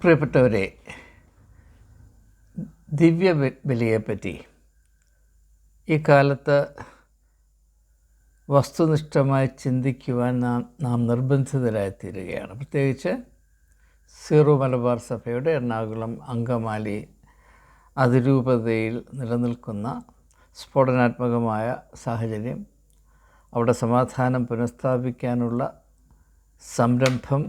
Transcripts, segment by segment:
പ്രിയപ്പെട്ടവരെ ദിവ്യ ബലിയെപ്പറ്റി ഈ കാലത്ത് വസ്തുനിഷ്ഠമായി ചിന്തിക്കുവാൻ നാം നാം നിർബന്ധിതരായിത്തീരുകയാണ് പ്രത്യേകിച്ച് സീറോ മലബാർ സഭയുടെ എറണാകുളം അങ്കമാലി അതിരൂപതയിൽ നിലനിൽക്കുന്ന സ്ഫോടനാത്മകമായ സാഹചര്യം അവിടെ സമാധാനം പുനഃസ്ഥാപിക്കാനുള്ള സംരംഭം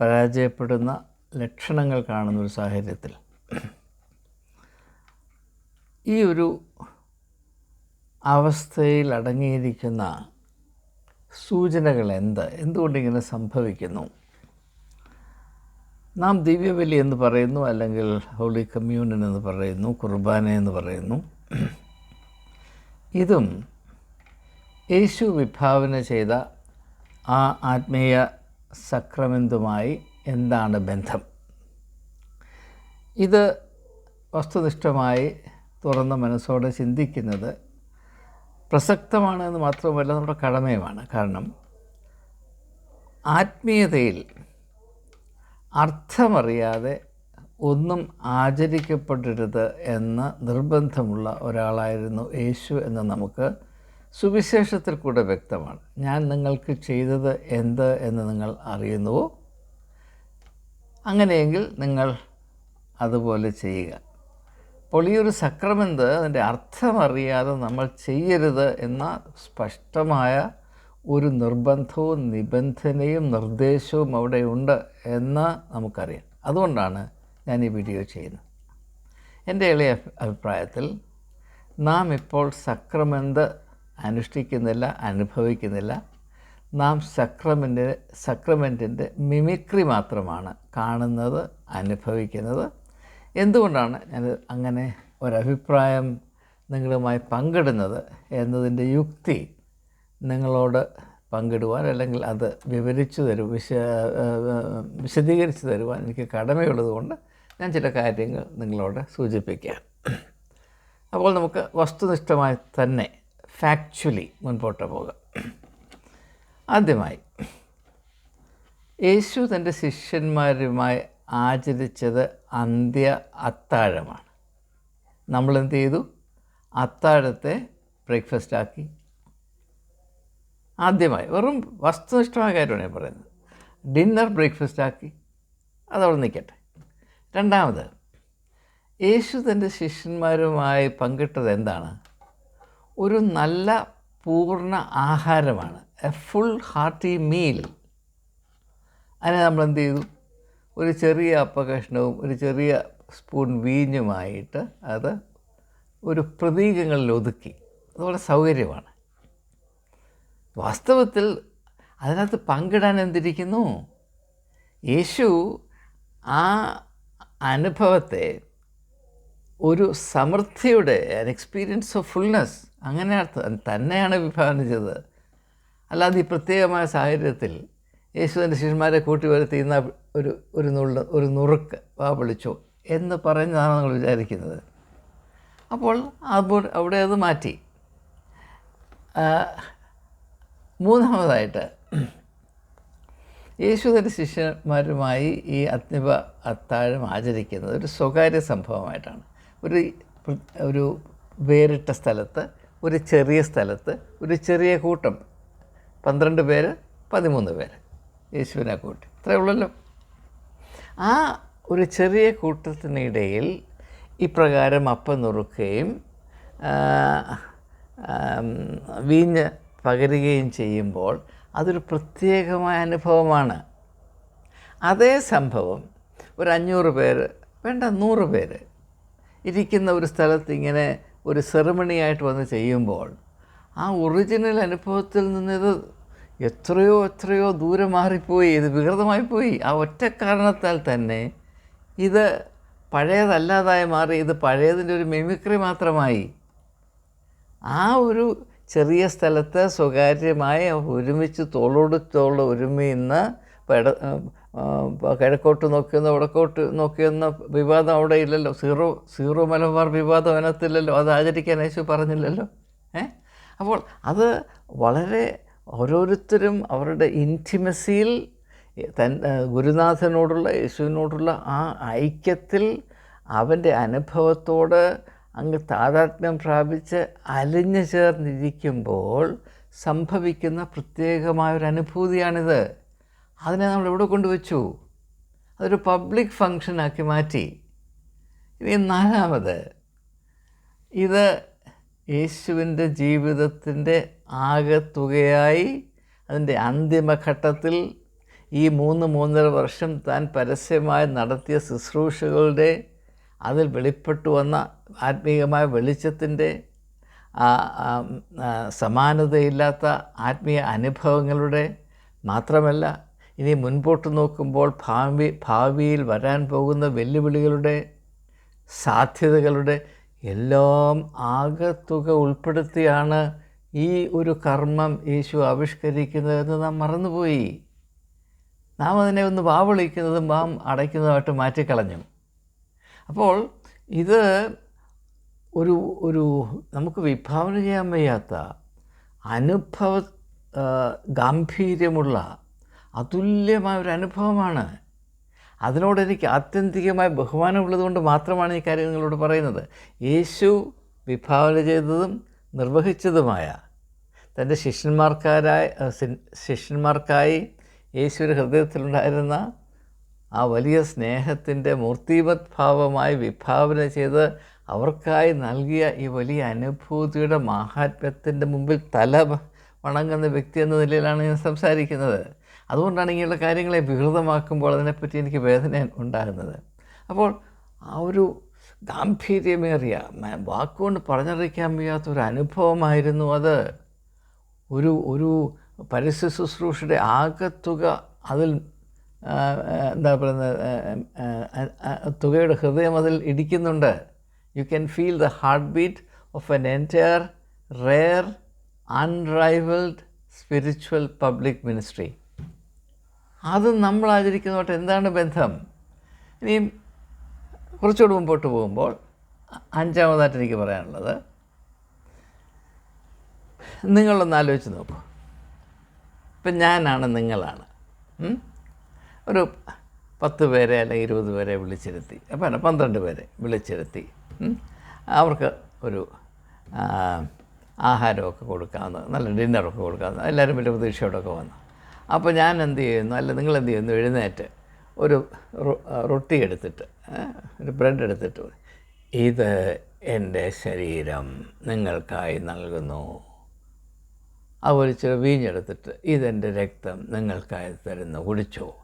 പരാജയപ്പെടുന്ന ലക്ഷണങ്ങൾ കാണുന്ന ഒരു സാഹചര്യത്തിൽ ഈ ഒരു അവസ്ഥയിൽ അടങ്ങിയിരിക്കുന്ന സൂചനകൾ എന്ത് എന്തുകൊണ്ടിങ്ങനെ സംഭവിക്കുന്നു? നാം ദിവ്യബലി എന്ന് പറയുന്നു അല്ലെങ്കിൽ ഹോളി കമ്മ്യൂണിൻ എന്ന് പറയുന്നു കുർബാന എന്ന് പറയുന്നു. ഇതും യേശു വിഭാവന ചെയ്ത ആ ആത്മീയ സക്രമെന്തുമായി എന്താണ് ബന്ധം? ഇത് വസ്തുനിഷ്ഠമായി തുറന്ന മനസ്സോടെ ചിന്തിക്കുന്നത് പ്രസക്തമാണ് എന്ന് മാത്രമല്ല നമ്മുടെ കടമയുമാണ്. കാരണം ആത്മീയതയിൽ അർത്ഥമറിയാതെ ഒന്നും ആചരിക്കപ്പെടരുത് എന്ന് നിർബന്ധമുള്ള ഒരാളായിരുന്നു യേശു എന്ന് നമുക്ക് സുവിശേഷത്തിൽ കൂടെ വ്യക്തമാണ്. ഞാൻ നിങ്ങൾക്ക് ചെയ്തത് എന്ത് എന്ന് നിങ്ങൾ അറിയുന്നുവോ? അങ്ങനെയെങ്കിൽ നിങ്ങൾ അതുപോലെ ചെയ്യുക. അപ്പോൾ ഈ ഒരു സക്രമെന്ത് അതിന്റെ അർത്ഥമറിയാതെ നമ്മൾ ചെയ്യരുത് എന്ന സ്പഷ്ടമായ ഒരു നിർബന്ധവും നിബന്ധനയും നിർദ്ദേശവും അവിടെ ഉണ്ട് എന്ന് നമുക്കറിയാം. അതുകൊണ്ടാണ് ഞാൻ ഈ വീഡിയോ ചെയ്യുന്നത്. എന്റെ ഇളയ അഭിപ്രായത്തിൽ നാം ഇപ്പോൾ സക്രമെന്ത് അനുഷ്ഠിക്കുന്നില്ല അനുഭവിക്കുന്നില്ല. നാം സക്രമെന്റ് സക്രമെന്റിന്റെ മിമിക്രി മാത്രമാണ് കാണുന്നത് അനുഭവിക്കുന്നത്. എന്തുകൊണ്ടാണ് ഞാൻ അങ്ങനെ ഒരഭിപ്രായം നിങ്ങളുമായി പങ്കിടുന്നത് എന്നതിന്റെ യുക്തി നിങ്ങളോട് പങ്കിടുവാൻ അല്ലെങ്കിൽ അത് വിവരിച്ചു തരും വിശ വിശദീകരിച്ച് തരുവാൻ എനിക്ക് കടമയുള്ളതുകൊണ്ട് ഞാൻ ചില കാര്യങ്ങൾ നിങ്ങളോട് സൂചിപ്പിക്കാം. അപ്പോൾ നമുക്ക് വസ്തുനിഷ്ഠമായി തന്നെ ഫാക്ച്വലി മുൻപോട്ട് പോകാം. ആദ്യമായി യേശു തന്റെ ശിഷ്യന്മാരുമായി ആചരിച്ചത് അന്ത്യ അത്താഴമാണ്. നമ്മൾ എന്ത് ചെയ്തു? അത്താഴത്തെ ബ്രേക്ക്ഫാസ്റ്റ് ആക്കി. ആദ്യമായി വെറും വസ്തുനിഷ്ഠമായ കാര്യമാണ് ഞാൻ പറയുന്നത്. ഡിന്നർ ബ്രേക്ക്ഫാസ്റ്റ് ആക്കി. അതവിടെ നിൽക്കട്ടെ. രണ്ടാമത് യേശു തന്റെ ശിഷ്യന്മാരുമായി പങ്കിട്ടത് എന്താണ്? ഒരു നല്ല പൂർണ ആഹാരമാണ്. ഫുൾ ഹാർട്ടി മീൽ അതിനെ നമ്മൾ എന്ത് ചെയ്തു? ഒരു ചെറിയ അപ്പകഷ്ണവും ഒരു ചെറിയ സ്പൂൺ വീഞ്ഞുമായിട്ട് അത് ഒരു പ്രതീകങ്ങളിൽ ഒതുക്കി. അതുപോലെ സൗകര്യമാണ്. വാസ്തവത്തിൽ അതിനകത്ത് പങ്കിടാൻ എന്തിരിക്കുന്നു? യേശു ആ അനുഭവത്തെ ഒരു സമൃദ്ധിയുടെ എക്സ്പീരിയൻസ് ഓഫ് ഫുൾനെസ് അങ്ങനെ തന്നെയാണ് വിഭാവനം ചെയ്തത്. അല്ലാതെ ഈ പ്രത്യേകമായ സാഹചര്യത്തിൽ യേശുവിന്റെ ശിഷ്യന്മാരെ കൂട്ടി വരുത്തി ഇന്ന ഒരു ഒരു നുള്ള ഒരു നുറുക്ക് വാ വിളിച്ചു എന്ന് പറഞ്ഞാണ് നിങ്ങൾ വിചാരിക്കുന്നത്. അപ്പോൾ അപ്പോൾ അവിടെ അത് മാറ്റി. മൂന്നാമതായിട്ട് യേശുവിന്റെ ശിഷ്യന്മാരുമായി ഈ അത്നിപ അത്താഴം ആചരിക്കുന്നത് ഒരു സ്വകാര്യ സംഭവമായിട്ടാണ്. ഒരു ഒരു വേറിട്ട സ്ഥലത്ത് ഒരു ചെറിയ സ്ഥലത്ത് ഒരു ചെറിയ കൂട്ടം പന്ത്രണ്ട് പേര് പതിമൂന്ന് പേര്. യേശുവിനെ കൂട്ടി. ഇത്രയേ ഉള്ളല്ലോ. ആ ഒരു ചെറിയ കൂട്ടത്തിനിടയിൽ ഇപ്രകാരം അപ്പം നുറുക്കുകയും വീഞ്ഞ് പകരുകയും ചെയ്യുമ്പോൾ അതൊരു പ്രത്യേകമായ അനുഭവമാണ്. അതേ സംഭവം ഒരു അഞ്ഞൂറ് പേര് വേണ്ട നൂറ് പേര് ഇരിക്കുന്ന ഒരു സ്ഥലത്ത് ഇങ്ങനെ ഒരു സെറമണിയായിട്ട് വന്ന് ചെയ്യുമ്പോൾ ആ ഒറിജിനൽ അനുഭവത്തിൽ നിന്നിത് എത്രയോ എത്രയോ ദൂരെ മാറിപ്പോയി. ഇത് വികൃതമായി പോയി. ആ ഒറ്റ കാരണത്താൽ തന്നെ ഇത് പഴയതല്ലാതായി മാറി. ഇത് പഴയതിന്റെ ഒരു മിമിക്രി മാത്രമായി. ആ ഒരു ചെറിയ സ്ഥലത്ത് സ്വകാര്യമായി ഒരുമിച്ച് തോളോട് തോൾ ഒരുമിന്ന് പെട കിഴക്കോട്ട് നോക്കിയെന്ന് വടക്കോട്ട് നോക്കിയെന്ന വിവാദം അവിടെ ഇല്ലല്ലോ. സീറോ സീറോ മലബാർ വിവാദം അതിനകത്തില്ലല്ലോ. അത് ആചരിക്കാൻ യേശു പറഞ്ഞില്ലല്ലോ. ഏ? അപ്പോൾ അത് വളരെ ഓരോരുത്തരും അവരുടെ ഇന്റിമസിയിൽ തൻ ഗുരുനാഥനോടുള്ള യേശുവിനോടുള്ള ആ ഐക്യത്തിൽ അവന്റെ അനുഭവത്തോട് അങ്ങ് താതാത്മ്യം പ്രാപിച്ച് അലിഞ്ഞു ചേർന്നിരിക്കുമ്പോൾ സംഭവിക്കുന്ന പ്രത്യേകമായൊരു അനുഭൂതിയാണിത് അതിനെ നമ്മൾ എവിടെ കൊണ്ടുവച്ചു? അതൊരു പബ്ലിക് ഫങ്ഷനാക്കി മാറ്റി. ഇനി നാലാമത് ഇത് യേശുവിന്റെ ജീവിതത്തിന്റെ ആകെത്തുകയായി അതിന്റെ അന്തിമഘട്ടത്തിൽ ഈ മൂന്ന് മൂന്നര വർഷം താൻ പരസ്യമായി നടത്തിയ ശുശ്രൂഷകളുടെ അതിൽ വെളിപ്പെട്ടു വന്ന ആത്മീയമായ വെളിച്ചത്തിന്റെ സമാനതയില്ലാത്ത ആത്മീയ അനുഭവങ്ങളുടെ മാത്രമല്ല ഇനി മുൻപോട്ട് നോക്കുമ്പോൾ ഭാവി ഭാവിയിൽ വരാൻ പോകുന്ന വെല്ലുവിളികളുടെ സാധ്യതകളുടെ എല്ലാം ആകത്തുക ഉൾപ്പെടുത്തിയാണ് ഈ ഒരു കർമ്മം യേശു ആവിഷ്കരിക്കുന്നതെന്ന് നാം മറന്നുപോയി. നാം അതിനെ ഒന്ന് വാവളിക്കുന്നതും വാം അടയ്ക്കുന്നതുമായിട്ട് മാറ്റിക്കളഞ്ഞു. അപ്പോൾ ഇത് ഒരു ഒരു നമുക്ക് വിഭാവന ചെയ്യാൻ വയ്യാത്ത അനുഭവ ഗാംഭീര്യമുള്ള അതുല്യമായ ഒരു അനുഭവമാണ്. അതിനോട് എനിക്ക് ആത്യന്തികമായ ബഹുമാനമുള്ളതുകൊണ്ട് മാത്രമാണ് ഈ കാര്യം നിങ്ങളോട് പറയുന്നത്. യേശു വിഭാവന ചെയ്തതും നിർവഹിച്ചതുമായ തന്റെ ശിഷ്യന്മാർക്കാരായ ശിഷ്യന്മാർക്കായി യേശുവിന്റെ ഹൃദയത്തിലുണ്ടായിരുന്ന ആ വലിയ സ്നേഹത്തിന്റെ മൂർത്തിമത് ഭാവമായി വിഭാവന ചെയ്ത് അവർക്കായി നൽകിയ ഈ വലിയ അനുഭൂതിയുടെ മാഹാത്മ്യത്തിന്റെ മുമ്പിൽ തല വണങ്ങുന്ന വ്യക്തി എന്ന നിലയിലാണ് ഞാൻ സംസാരിക്കുന്നത്. അതുകൊണ്ടാണ് ഇങ്ങനെയുള്ള കാര്യങ്ങളെ വികൃതമാക്കുമ്പോൾ അതിനെപ്പറ്റി എനിക്ക് വേദന ഉണ്ടാകുന്നത്. അപ്പോൾ ആ ഒരു ഗാംഭീര്യമേറിയ വാക്കുകൊണ്ട് പറഞ്ഞറിയിക്കാൻ വയ്യാത്ത ഒരു അനുഭവമായിരുന്നു അത്. ഒരു ഒരു പരസ്യ ശുശ്രൂഷയുടെ ആകത്തുക അതിൽ എന്താ പറയുന്നത് തുകയുടെ ഹൃദയം അതിൽ ഇടിക്കുന്നുണ്ട്. You can feel the heart beat of an entire rare unrivalled spiritual public ministry അത് നമ്മൾ ആചരിക്കുന്നതോട്ട് എന്താണ് ബന്ധം? ഇനിയും കുറച്ചുകൂടി മുമ്പോട്ട് പോകുമ്പോൾ അഞ്ചാമതായിട്ട് എനിക്ക് പറയാനുള്ളത്. നിങ്ങളൊന്ന് ആലോചിച്ച് നോക്കൂ. ഇപ്പം ഞാനാണ് നിങ്ങളാണ്. ഒരു പത്ത് പേരെ അല്ലെങ്കിൽ ഇരുപത് പേരെ വിളിച്ചിരുത്തി. അപ്പം പന്ത്രണ്ട് പേരെ വിളിച്ചിരുത്തി. അവർക്ക് ഒരു ആഹാരമൊക്കെ കൊടുക്കാവുന്ന നല്ല ഡിന്നറൊക്കെ കൊടുക്കാവുന്ന എല്ലാവരും വലിയ പ്രതീക്ഷയോടൊക്കെ വന്നു. അപ്പോൾ ഞാൻ എന്ത് ചെയ്യുന്നു? അല്ല നിങ്ങൾ എന്ത് ചെയ്യുന്നു? എഴുന്നേറ്റ് ഒരു റൊട്ടി എടുത്തിട്ട് ഒരു ബ്രെഡ് എടുത്തിട്ട് ഇത് എന്റെ ശരീരം നിങ്ങൾക്കായി നൽകുന്നു. അതുപോലെ ചില വീഞ്ഞെടുത്തിട്ട് ഇതെന്റെ രക്തം നിങ്ങൾക്കായി തരുന്നു. കുടിച്ചോ.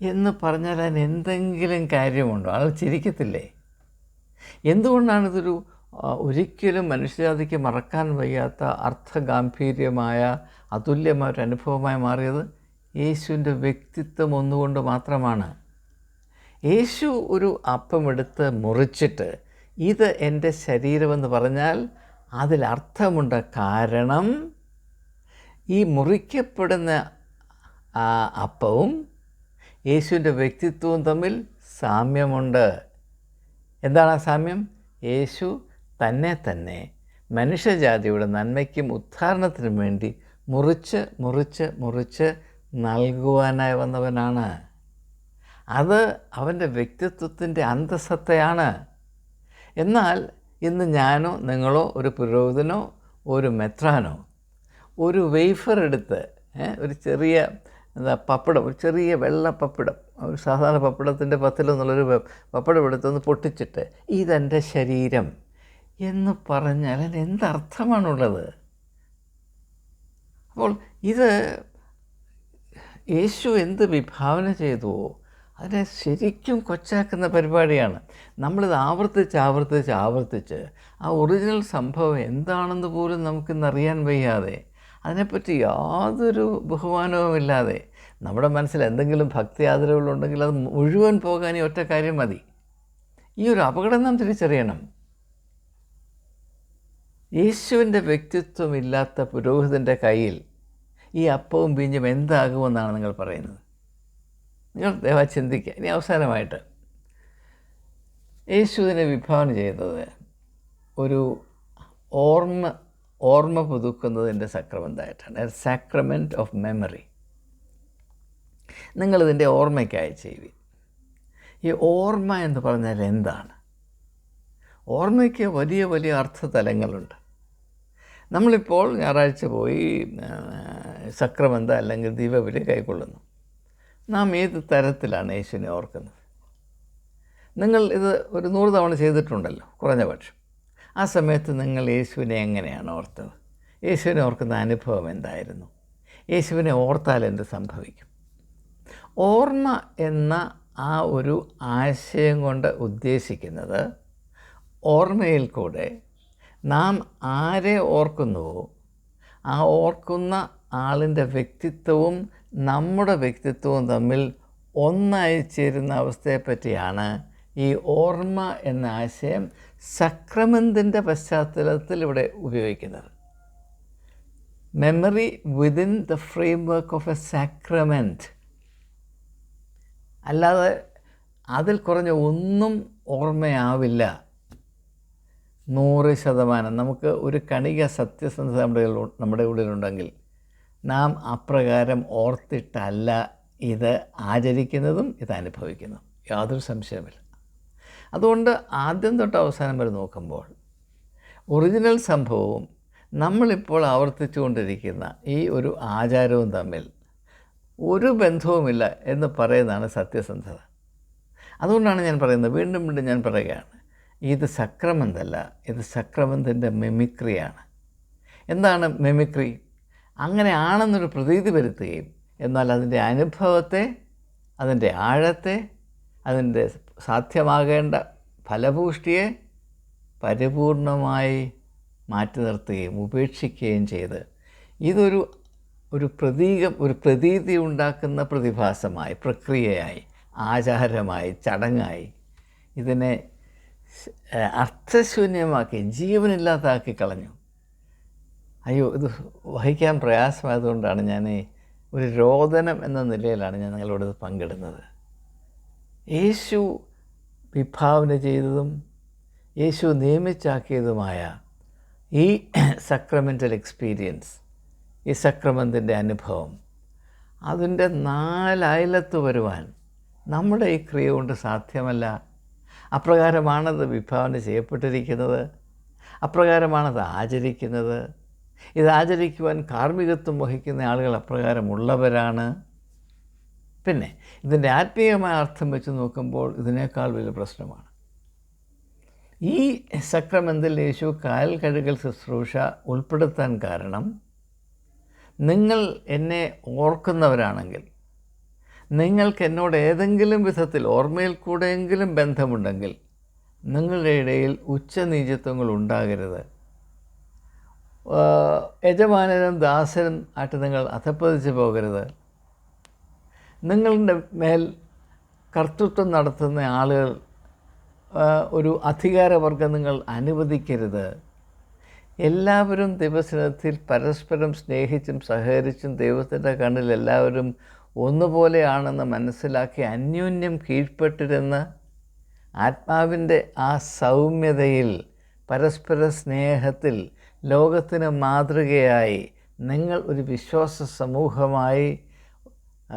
എന്ന് പറഞ്ഞാൽ അതിന് എന്തെങ്കിലും കാര്യമുണ്ടോ? ആൾ ചിരിക്കത്തില്ലേ? എന്തുകൊണ്ടാണിതൊരു ഒരിക്കലും മനുഷ്യജാതിക്ക് മറക്കാൻ വയ്യാത്ത അർത്ഥഗാംഭീര്യമായ അതുല്യമായ ഒരു അനുഭവമായി മാറിയത് യേശുവിന്റെ വ്യക്തിത്വം ഒന്നുകൊണ്ട് മാത്രമാണ്. യേശു ഒരു അപ്പമെടുത്ത് മുറിച്ചിട്ട് ഇത് എന്റെ ശരീരമെന്ന് പറഞ്ഞാൽ അതിൽ അർത്ഥമുണ്ട്. കാരണം ഈ മുറിക്കപ്പെടുന്ന അപ്പവും യേശുവിന്റെ വ്യക്തിത്വവും തമ്മിൽ സാമ്യമുണ്ട്. എന്താണ് ആ സാമ്യം? യേശു തന്നെ തന്നെ മനുഷ്യജാതിയുടെ നന്മയ്ക്കും ഉദ്ധാരണത്തിനും വേണ്ടി മുറിച്ച് മുറിച്ച് മുറിച്ച് നൽകുവാനായി വന്നവനാണ്. അത് അവന്റെ വ്യക്തിത്വത്തിന്റെ അന്തസത്തയാണ്. എന്നാൽ ഇന്ന് ഞാനോ നിങ്ങളോ ഒരു പുരോഹിതനോ ഒരു മെത്രാനോ ഒരു വെയ്ഫർ എടുത്ത് ഒരു ചെറിയ എന്താ പപ്പടം ഒരു ചെറിയ വെള്ള പപ്പടം ഒരു സാധാരണ പപ്പടത്തിന്റെ പത്തിലൊന്നുള്ളൊരു പപ്പടം എടുത്തൊന്ന് പൊട്ടിച്ചിട്ട് ഇതെന്റെ ശരീരം. എന്ന് പറഞ്ഞാൽ അതിന് എന്തർത്ഥമാണുള്ളത്? അപ്പോൾ ഇത് യേശു എന്ത് വിഭാവന ചെയ്തുവോ അതിനെ ശരിക്കും കൊച്ചാക്കുന്ന പരിപാടിയാണ്. നമ്മളിത് ആവർത്തിച്ച് ആവർത്തിച്ച് ആവർത്തിച്ച് ആ ഒറിജിനൽ സംഭവം എന്താണെന്ന് പോലും നമുക്കിന്നറിയാൻ വയ്യാതെ അതിനെപ്പറ്റി യാതൊരു ബഹുമാനവുമില്ലാതെ നമ്മുടെ മനസ്സിൽ എന്തെങ്കിലും ഭക്തി ആദരവുകളുണ്ടെങ്കിൽ അത് മുഴുവൻ പോകാൻ ഒറ്റ കാര്യം മതി. ഈ ഒരു അപകടം നാം തിരിച്ചറിയണം. യേശുവിന്റെ വ്യക്തിത്വം ഇല്ലാത്ത പുരോഹിതന്റെ കയ്യിൽ ഈ അപ്പവും പിഞ്ഞും എന്താകുമെന്നാണ് നിങ്ങൾ പറയുന്നത്? നിങ്ങൾ ദയവാ ചിന്തിക്കുക. ഇനി അവസാനമായിട്ട്. യേശുവിനെ വിഭാവന ചെയ്തത് ഒരു ഓർമ്മ ഓർമ്മ പുതുക്കുന്നതിന്റെ സക്രമെന്തായിട്ടാണ്. സാക്രമെന്റ് ഓഫ് മെമ്മറി നിങ്ങളിതിന്റെ ഓർമ്മയ്ക്കായി ചെയ്യുവിൻ. ഈ ഓർമ്മ എന്ന് പറഞ്ഞാൽ എന്താണ്? ഓർമ്മയ്ക്ക് വലിയ വലിയ അർത്ഥതലങ്ങളുണ്ട്. നമ്മളിപ്പോൾ ഞായറാഴ്ച പോയി സക്രമന്ത അല്ലെങ്കിൽ ദീപബലി കൈക്കൊള്ളുന്നു. നാം ഏത് തരത്തിലാണ് യേശുവിനെ ഓർക്കുന്നത്? നിങ്ങൾ ഇത് ഒരു നൂറ് തവണ ചെയ്തിട്ടുണ്ടല്ലോ കുറഞ്ഞ പക്ഷം. ആ സമയത്ത് നിങ്ങൾ യേശുവിനെ എങ്ങനെയാണ് ഓർത്തത്? യേശുവിനെ ഓർക്കുന്ന അനുഭവം എന്തായിരുന്നു? യേശുവിനെ ഓർത്താൽ എന്ത് സംഭവിക്കും? ഓർമ്മ എന്ന ആ ഒരു ആശയം കൊണ്ട് ഉദ്ദേശിക്കുന്നത് ഓർമ്മയിൽ കൂടെ നാം ആരെ ഓർക്കുന്നുവോ? ആ ഓർക്കുന്ന ആളിന്റെ വ്യക്തിത്വവും നമ്മുടെ വ്യക്തിത്വവും തമ്മിൽ ഒന്നായി ചേരുന്ന അവസ്ഥയെപ്പറ്റിയാണ് ഈ ഓർമ്മ എന്ന ആശയം സക്രമന്തിന്റെ പശ്ചാത്തലത്തിൽ ഇവിടെ ഉപയോഗിക്കുന്നത്. Memory within the framework of a sacrament അല്ലാതെ അതിൽ കുറഞ്ഞ ഒന്നും ഓർമ്മയാവില്ല. നൂറ് ശതമാനം. നമുക്ക് ഒരു കണിക സത്യസന്ധത നമ്മുടെ നമ്മുടെ ഉള്ളിലുണ്ടെങ്കിൽ നാം അപ്രകാരം ഓർത്തിട്ടല്ല ഇത് ആചരിക്കുന്നതും ഇത് അനുഭവിക്കുന്നതും. യാതൊരു സംശയമില്ല അതുകൊണ്ട് ആദ്യം തൊട്ട് അവസാനം വരെ നോക്കുമ്പോൾ ഒറിജിനൽ സംഭവവും നമ്മളിപ്പോൾ ആവർത്തിച്ചുകൊണ്ടിരിക്കുന്ന ഈ ഒരു ആചാരവും തമ്മിൽ ഒരു ബന്ധവുമില്ല എന്ന് പറയുന്നതാണ് സത്യസന്ധത. അതുകൊണ്ടാണ് ഞാൻ പറയുന്നത്. വീണ്ടും വീണ്ടും ഞാൻ പറയുകയാണ്. ഇത് സക്രമന്തല്ല ഇത് സക്രമന്തിന്റെ മെമിക്രിയാണ്. എന്താണ് മെമിക്രി? അങ്ങനെ ആണെന്നൊരു പ്രതീതി വരുത്തുകയും എന്നാൽ അതിന്റെ അനുഭവത്തെ അതിന്റെ ആഴത്തെ അതിന്റെ സാധ്യമാകേണ്ട ഫലപുഷ്ടിയെ പരിപൂർണമായി മാറ്റി നിർത്തുകയും ഉപേക്ഷിക്കുകയും ചെയ്ത് ഇതൊരു ഒരു പ്രതീകം ഒരു പ്രതീതി ഉണ്ടാക്കുന്ന പ്രതിഭാസമായി പ്രക്രിയയായി ആചാരമായി ചടങ്ങായി ഇതിനെ അർത്ഥശൂന്യമാക്കി ജീവനില്ലാതാക്കി കളഞ്ഞു. അയ്യോ ഇത് വഹിക്കാൻ പ്രയാസമായതുകൊണ്ടാണ് ഞാൻ ഒരു രോദനം എന്ന നിലയിലാണ് ഞാൻ നിങ്ങളോട് ഇത് പങ്കിടുന്നത്. യേശു വിഭാവന ചെയ്തതും യേശു നിയമിച്ചാക്കിയതുമായ ഈ സക്രമെന്റൽ എക്സ്പീരിയൻസ് ഈ സക്രമത്തിന്റെ അനുഭവം അതിന്റെ നാലയലത്ത് വരുവാൻ നമ്മുടെ ഈ ക്രിയ കൊണ്ട് സാധ്യമല്ല അപ്രകാരമാണത് വിഭാവന ചെയ്യപ്പെട്ടിരിക്കുന്നത്? അപ്രകാരമാണത് ആചരിക്കുന്നത്? ഇത് ആചരിക്കുവാൻ കാർമ്മികത്വം വഹിക്കുന്ന ആളുകൾ അപ്രകാരമുള്ളവരാണ്? പിന്നെ ഇതിന്റെ ആത്മീയമായ അർത്ഥം വെച്ച് നോക്കുമ്പോൾ ഇതിനേക്കാൾ വലിയ പ്രശ്നമാണ്. ഈ സക്രമെന്തിൽ യേശു കാൽ കഴുകൽ ശുശ്രൂഷ ഉൾപ്പെടുത്താൻ കാരണം നിങ്ങൾ എന്നെ ഓർക്കുന്നവരാണെങ്കിൽ നിങ്ങൾക്ക് എന്നോട് ഏതെങ്കിലും വിധത്തിൽ ഓർമ്മയിൽ കൂടെയെങ്കിലും ബന്ധമുണ്ടെങ്കിൽ നിങ്ങളുടെ ഇടയിൽ ഉച്ചനീചത്വങ്ങൾ ഉണ്ടാകരുത്. യജമാനനും ദാസനും ആയിട്ട് നിങ്ങൾ അധപ്പതിച്ച് പോകരുത്. നിങ്ങളുടെ മേൽ കർത്തൃത്വം നടത്തുന്ന ആളുകൾ ഒരു അധികാരവർഗം നിങ്ങൾ അനുവദിക്കരുത്. എല്ലാവരും ദിവസത്തിൽ പരസ്പരം സ്നേഹിച്ചും സഹകരിച്ചും ദൈവത്തിന്റെ കണ്ണിൽ എല്ലാവരും ഒന്നുപോലെയാണെന്ന് മനസ്സിലാക്കി അന്യോന്യം കീഴ്പ്പെട്ടിരുന്ന് ആത്മാവിന്റെ ആ സൗമ്യതയിൽ പരസ്പര സ്നേഹത്തിൽ ലോകത്തിന് മാതൃകയായി നിങ്ങൾ ഒരു വിശ്വാസ സമൂഹമായി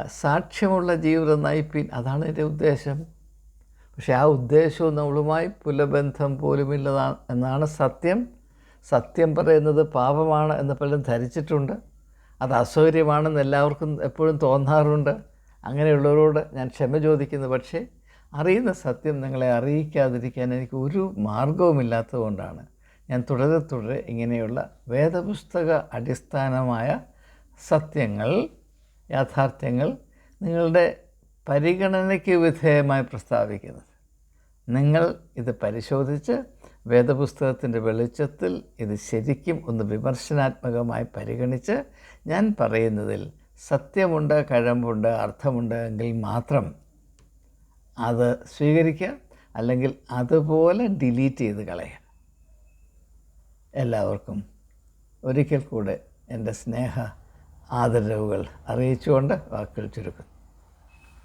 സാക്ഷ്യമുള്ള ജീവിതം നയിപ്പിൻ. അതാണ് എന്റെ ഉദ്ദേശം. പക്ഷേ ആ ഉദ്ദേശവും നമ്മളുമായി പുലബന്ധം പോലുമില്ലതാ എന്നാണ് സത്യം. സത്യം പറയുന്നത് പാപമാണ് എന്ന് പലരും ധരിച്ചിട്ടുണ്ട്. അത് അസൗകര്യമാണെന്ന് എല്ലാവർക്കും എപ്പോഴും തോന്നാറുണ്ട്. അങ്ങനെയുള്ളവരോട് ഞാൻ ക്ഷമ ചോദിക്കുന്നു. പക്ഷേ അറിയുന്ന സത്യം നിങ്ങളെ അറിയിക്കാതിരിക്കാൻ എനിക്ക് ഒരു മാർഗവുമില്ലാത്തതുകൊണ്ടാണ് ഞാൻ തുടരെ തുടരെ ഇങ്ങനെയുള്ള വേദപുസ്തക അടിസ്ഥാനമായ സത്യങ്ങൾ യാഥാർത്ഥ്യങ്ങൾ നിങ്ങളുടെ പരിഗണനയ്ക്ക് വിധേയമായി പ്രസ്താവിക്കുന്നത്. നിങ്ങൾ ഇത് പരിശോധിച്ച് വേദപുസ്തകത്തിന്റെ വെളിച്ചത്തിൽ ഇത് ശരിക്കും ഒന്ന് വിമർശനാത്മകമായി പരിഗണിച്ച് ഞാൻ പറയുന്നതിൽ സത്യമുണ്ട് കഴമ്പുണ്ട് അർത്ഥമുണ്ട് എങ്കിൽ മാത്രം അത് സ്വീകരിക്കുക അല്ലെങ്കിൽ അതുപോലെ ഡിലീറ്റ് ചെയ്ത് കളയുക. എല്ലാവർക്കും ഒരിക്കൽ കൂടെ എന്റെ സ്നേഹ ആദരവുകൾ അറിയിച്ചുകൊണ്ട് വാക്കുകൾ ചുരുക്കുന്നു.